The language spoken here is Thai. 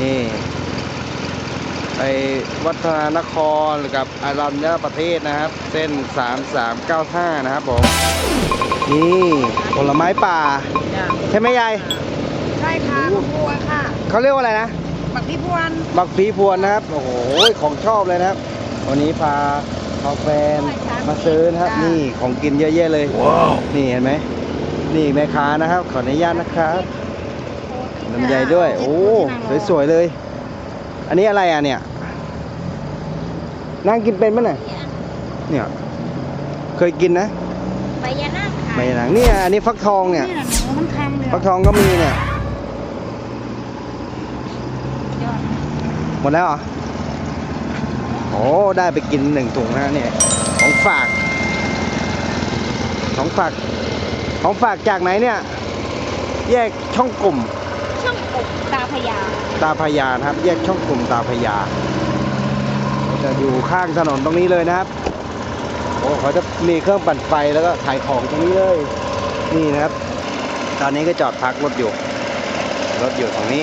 นี่ไปวัฒนานครกับอารัญญประเทศนะครับ เส้น 3395 นะครับผมนี่ผลไม้ป่า ใช่ไหมยาย ใช่ค่ะบักพวนค่ะเขาเรียกว่าอะไรนะบักพี่พวนบักพีพวนนะครับ โอ้โหของชอบเลยนะครับ วันนี้พาเอาแฟนมาซื้อนะครับ นี่ของกินเยอะแยะเลยนี่เห็นไหมนี่แม่ค้านะครับ ขออนุญาตนะครับ ลำไยด้วย โอ้สวยๆเลย อันนี้อะไรอะเนี่ย นั่งกินเป็นมั้ยเนี่ยเนี่ย เคยกินนะใบยานาคค่ะไม่หนังเนี่ยอันนี้ฟักทองเนี่ยนี่แหละหนูมันคำเลยฟักทองก็มีเนี่ยยอดหมดแล้วเหรอโอ้ได้ไปกินหนึ่งถุงนะเนี่ยของฝาก ของฝาก ของฝากจากไหนเนี่ย แยกช่องกลุ่ม ช่องอกตาพยา ตาพยานะครับ แยกช่องกลุ่มตาพยา จะอยู่ข้างถนนตรงนี้เลยนะครับโอ้เขาจะมีเครื่องปั่นไฟแล้วก็ขายของตรงนี้เลยนี่นะครับ ตอนนี้ก็จอดพักรถอยู่รถอยู่ตรงนี้